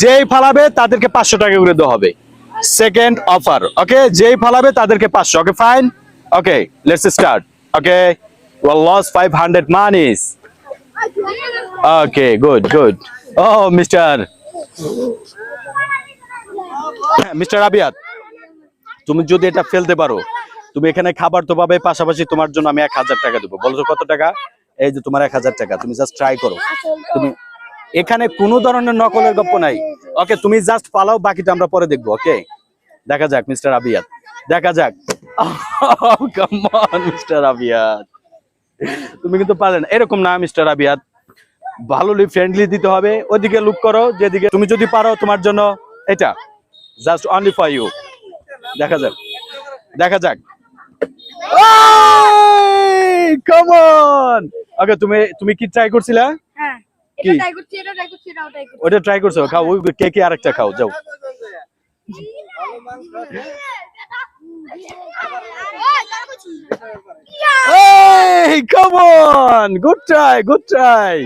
যেই ফালাবে তাদেরকে পাঁচশো টাকা করে দেওয়া হবে। সেকেন্ড অফার ওকে যেই ফালাবে তাদেরকে পাঁচশো okay fine okay let's start okay loss five hundred monies okay good good oh mister mister Abiyat, তুমি যদি এটা ফেলতে পারো, তুমি এখানে খাবার তো পাবে, পাশাপাশি তোমার জন্য আমি এক হাজার টাকা দেবো। বলছো কত টাকা? এই যে তোমার এক হাজার টাকা, তুমি জাস্ট ট্রাই করো। তুমি এখানে কোনো ধরনের নকলের গল্প নাই। ওকে তুমি জাস্ট পালাও, বাকিটা আমরা পরে দেখব ওকে দেখা যাক মিস্টার আবিয়াত দেখা যাক। মিস্টার আবিয়াত তুমি কিন্তু পারলেন এরকম না মিস্টার আবিয়াত ভালোলি ফ্রেন্ডলি দিতে হবে। ওদিকে লুক করো, যেদিকে তুমি যদি পারো তোমার জন্য এটা। জাস্ট অনলি ফর ইউ দেখা যাক। দেখা যাক। কমন ওকে তুমি তুমি কি ট্রাই করছিলা? কি? এটা ট্রাই করছি এটা ট্রাই করছি এটাও ট্রাই করছি ওটা ট্রাই করছ খাও ওই কেকে আরেকটা খাও যাও come on good try good try